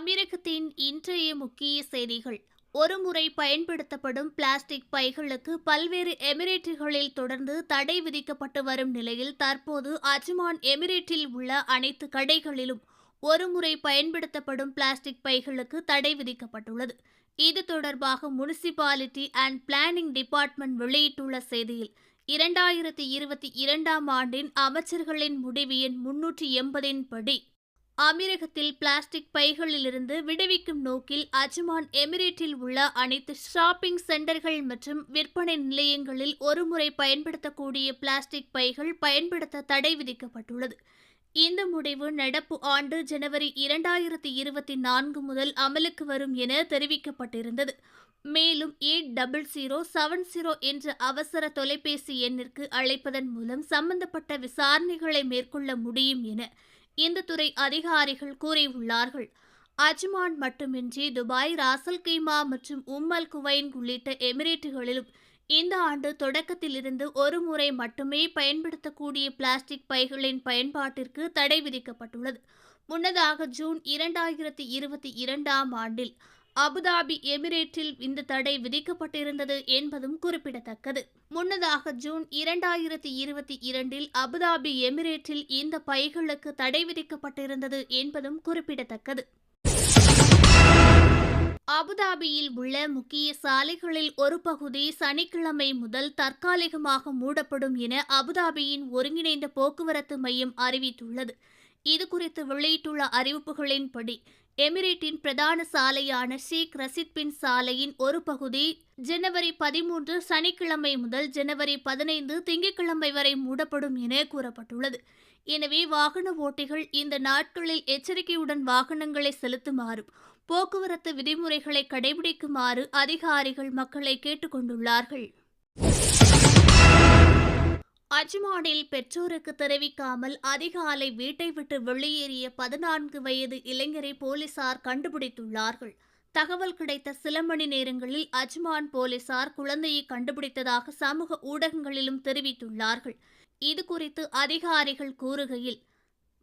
தமிழகத்தின் இன்றைய முக்கிய செய்திகள். ஒருமுறை பயன்படுத்தப்படும் பிளாஸ்டிக் பைகளுக்கு பல்வேறு எமிரேட்டுகளில் தொடர்ந்து தடை விதிக்கப்பட்டு வரும் நிலையில் தற்போது அஜ்மான் எமிரேட்டில் உள்ள அனைத்து கடைகளிலும் ஒருமுறை பயன்படுத்தப்படும் பிளாஸ்டிக் பைகளுக்கு தடை விதிக்கப்பட்டுள்ளது. இது தொடர்பாக முனிசிபாலிட்டி அண்ட் பிளானிங் டிபார்ட்மெண்ட் வெளியிட்டுள்ள செய்தியில் இரண்டாயிரத்தி இருபத்தி இரண்டாம் ஆண்டின் அமைச்சர்களின் முடிவு எண் முன்னூற்றி எண்பதின் படி அமீரகத்தில் பிளாஸ்டிக் பைகளிலிருந்து விடுவிக்கும் நோக்கில் அஜ்மான் எமிரேட்டில் உள்ள அனைத்து ஷாப்பிங் சென்டர்கள் மற்றும் விற்பனை நிலையங்களில் ஒருமுறை பயன்படுத்தக்கூடிய பிளாஸ்டிக் பைகள் பயன்படுத்த தடை விதிக்கப்பட்டுள்ளது. இந்த முடிவு நடப்பு ஆண்டு ஜனவரி இரண்டாயிரத்தி இருபத்தி நான்கு முதல் அமலுக்கு வரும் என தெரிவிக்கப்பட்டிருந்தது. மேலும் eight double zero seven zero என்ற அவசர தொலைபேசி எண்ணிற்கு அழைப்பதன் மூலம் சம்பந்தப்பட்ட விசாரணைகளை மேற்கொள்ள முடியும் என இந்த துறை அதிகாரிகள் கூறியுள்ளார்கள். அஜ்மான் மட்டுமின்றி துபாய் ராசல்கிமா மற்றும் உம்மல் குவைன் உள்ளிட்ட எமிரேட்டுகளிலும் இந்த ஆண்டு தொடக்கத்திலிருந்து ஒரு முறை மட்டுமே பயன்படுத்தக்கூடிய பிளாஸ்டிக் பைகளின் பயன்பாட்டிற்கு தடை விதிக்கப்பட்டுள்ளது. முன்னதாக ஜூன் இரண்டாயிரத்தி இருபத்தி இரண்டாம் ஆண்டில் அபுதாபி எமிரேட்டில் இந்த தடை விதிக்கப்பட்டிருந்தது என்பதும் குறிப்பிடத்தக்கது. முன்னதாக ஜூன் இரண்டாயிரத்தி இருபத்தி இரண்டில் அபுதாபி எமிரேட்டில் இந்த பைகளுக்கு தடை விதிக்கப்பட்டிருந்தது என்பதும் குறிப்பிடத்தக்கது. அபுதாபியில் உள்ள முக்கிய சாலைகளில் ஒரு பகுதி சனிக்கிழமை முதல் தற்காலிகமாக மூடப்படும் என அபுதாபியின் ஒருங்கிணைந்த போக்குவரத்து மையம் அறிவித்துள்ளது. இதுகுறித்து வெளியிட்டுள்ள அறிவிப்புகளின்படி எமிரேட்டின் பிரதான சாலையான ஷேக் ரசித் பின் சாலையின் ஒரு பகுதி ஜனவரி பதிமூன்று சனிக்கிழமை முதல் ஜனவரி பதினைந்து திங்கட்கிழமை வரை மூடப்படும் என கூறப்பட்டுள்ளது. எனவே வாகன ஓட்டிகள் இந்த நாட்களில் எச்சரிக்கையுடன் வாகனங்களை செலுத்துமாறும் போக்குவரத்து விதிமுறைகளை கடைபிடிக்குமாறு அதிகாரிகள் மக்களை கேட்டுக்கொண்டுள்ளார்கள். அஜ்மானில் பெற்றோருக்கு தெரிவிக்காமல் அதிகாலை வீட்டை விட்டு வெளியேறிய பதினான்கு வயது இளைஞரை போலீசார் கண்டுபிடித்துள்ளார்கள். தகவல் கிடைத்த சில மணி நேரங்களில் அஜ்மான் போலீசார் குழந்தையை கண்டுபிடித்ததாக சமூக ஊடகங்களிலும் தெரிவித்துள்ளார்கள். இது குறித்து அதிகாரிகள் கூறுகையில்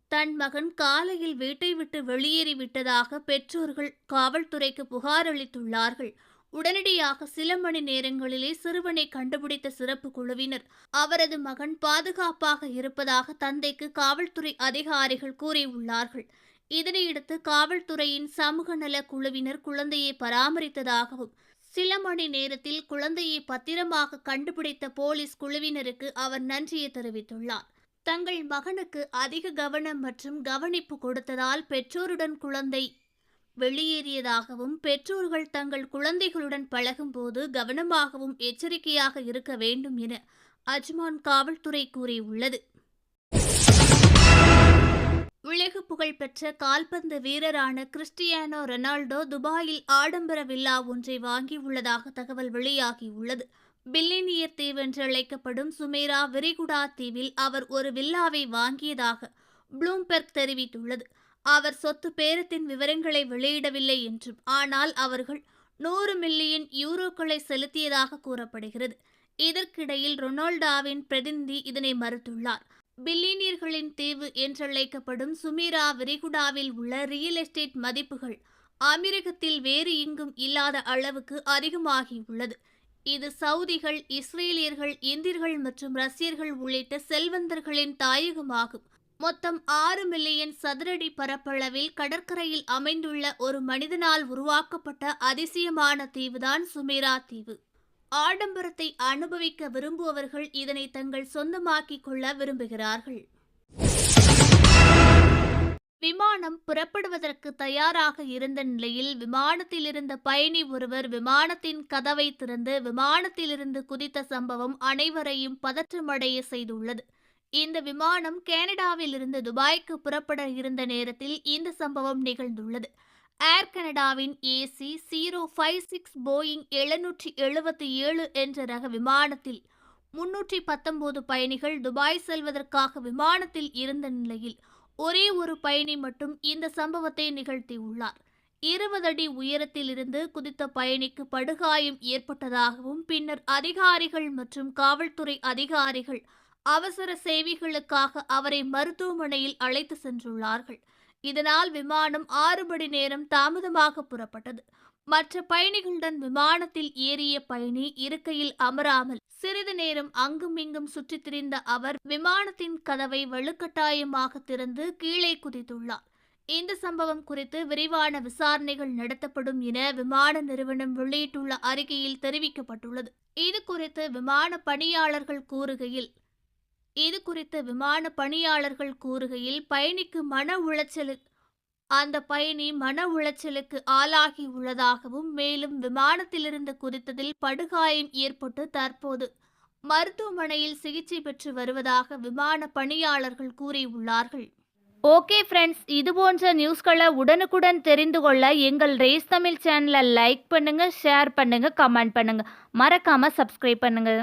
தன் மகன் காலையில் வீட்டை விட்டு வெளியேறிவிட்டதாக பெற்றோர்கள் காவல்துறைக்கு புகார் அளித்துள்ளார்கள். உடனடியாக சில மணி நேரங்களிலே சிறுவனை கண்டுபிடித்த சிறப்பு குழுவினர் அவரது மகன் பாதுகாப்பாக இருப்பதாக தந்தைக்கு காவல்துறை அதிகாரிகள் கூறியுள்ளார்கள். இதனையடுத்து காவல்துறையின் சமூக நல குழுவினர் குழந்தையை பராமரித்ததாகவும் சில மணி நேரத்தில் குழந்தையை பத்திரமாக கண்டுபிடித்த போலீஸ் குழுவினருக்கு அவர் நன்றியை தெரிவித்துள்ளார். தங்கள் மகனுக்கு அதிக கவனம் மற்றும் கவனிப்பு கொடுத்ததால் பெற்றோருடன் குழந்தை வெளியேறியதாகவும் பெற்றோர்கள் தங்கள் குழந்தைகளுடன் பழகும்போது கவனமாகவும் எச்சரிக்கையாக இருக்க வேண்டும் என அஜ்மான் காவல்துறை கூறியுள்ளது. உலக புகழ்பெற்ற கால்பந்து வீரரான கிறிஸ்டியானோ ரொனால்டோ துபாயில் ஆடம்பர வில்லா ஒன்றை வாங்கியுள்ளதாக தகவல் வெளியாகியுள்ளது. பில்லினியர் தீவு என்று அழைக்கப்படும் சுமேரா விரிகுடா தீவில் அவர் ஒரு வில்லாவை வாங்கியதாக ப்ளூம்பெர்க் தெரிவித்துள்ளது. அவர் சொத்து பேரத்தின் விவரங்களை வெளியிடவில்லை என்றும் ஆனால் அவர்கள் நூறு மில்லியன் யூரோக்களை செலுத்தியதாக கூறப்படுகிறது. இதற்கிடையில் ரொனால்டாவின் பிரதிநிதி இதனை மறுத்துள்ளார். பில்லியனியர்களின் தீவு என்றழைக்கப்படும் சுமீரா விரிகுடாவில் உள்ள ரியல் எஸ்டேட் மதிப்புகள் அமெரிக்கத்தில் வேறு எங்கும் இல்லாத அளவுக்கு அதிகமாகியுள்ளது. இது சவுதிகள் இஸ்ரேலியர்கள் இந்தியர்கள் மற்றும் ரஷ்யர்கள் உள்ளிட்ட செல்வந்தர்களின் தாயகமாகும். மொத்தம் ஆறு மில்லியன் சதுரடி பரப்பளவில் கடற்கரையில் அமைந்துள்ள ஒரு மனிதனால் உருவாக்கப்பட்ட அதிசயமான தீவுதான் சுமேரா தீவு. ஆடம்பரத்தை அனுபவிக்க விரும்புபவர்கள் இதனை தங்கள் சொந்தமாக்கிக் கொள்ள விரும்புகிறார்கள். விமானம் புறப்படுவதற்கு தயாராக இருந்த நிலையில் விமானத்தில் இருந்த பயணி ஒருவர் விமானத்தின் கதவை திறந்து விமானத்திலிருந்து குதித்த சம்பவம் அனைவரையும் பதற்றமடைய செய்துள்ளது. இந்த விமானம் கனடாவில் இருந்து துபாய்க்கு புறப்பட இருந்த நேரத்தில் இந்த சம்பவம் நிகழ்ந்துள்ளது. ஏர் கனடாவின் AC zero five six Boeing எழுநூற்றி எழுபத்தி ஏழு என்ற ரக விமானத்தில் முன்னூற்றி பத்தொன்பது பயணிகள் துபாய் செல்வதற்காக விமானத்தில் இருந்த நிலையில் ஒரே ஒரு பயணி மட்டும் இந்த சம்பவத்தை நிகழ்த்தியுள்ளார். இருபது அடி உயரத்தில் இருந்து குதித்த பயணிக்கு படுகாயம் ஏற்பட்டதாகவும் பின்னர் அதிகாரிகள் மற்றும் காவல்துறை அதிகாரிகள் அவசர சேவைகளுக்காக அவரை மருத்துவமனையில் அழைத்து சென்றுள்ளார்கள். இதனால் விமானம் ஆறு மணி நேரம் தாமதமாக புறப்பட்டது. மற்ற பயணிகளுடன் விமானத்தில் ஏறிய பயணி இருக்கையில் அமராமல் சிறிது நேரம் அங்கும் இங்கும் சுற்றித் திரிந்த அவர் விமானத்தின் கதவை வலுக்கட்டாயமாக திறந்து கீழே குதித்துள்ளார். இந்த சம்பவம் குறித்து விரிவான விசாரணைகள் நடத்தப்படும் என விமான நிறுவனம் வெளியிட்டுள்ள அறிக்கையில் தெரிவிக்கப்பட்டுள்ளது. இது குறித்து விமான பணியாளர்கள் கூறுகையில் இது குறித்து விமான பணியாளர்கள் கூறுகையில் பயணிக்கு மன உளைச்சலு அந்த பயணி மன உளைச்சலுக்கு ஆளாகி உள்ளதாகவும் மேலும் விமானத்திலிருந்து குதித்ததில் படுகாயம் ஏற்பட்டு தற்போது மருத்துவமனையில் சிகிச்சை பெற்று வருவதாக விமான பணியாளர்கள் கூறியுள்ளார்கள். ஓகே ஃப்ரெண்ட்ஸ் இது போன்ற நியூஸ்களை உடனுக்குடன் தெரிந்து கொள்ள எங்கள் ரேஸ் தமிழ் சேனலை லைக் பண்ணுங்கள் ஷேர் பண்ணுங்கள் கமெண்ட் பண்ணுங்கள் மறக்காமல் சப்ஸ்கிரைப் பண்ணுங்கள்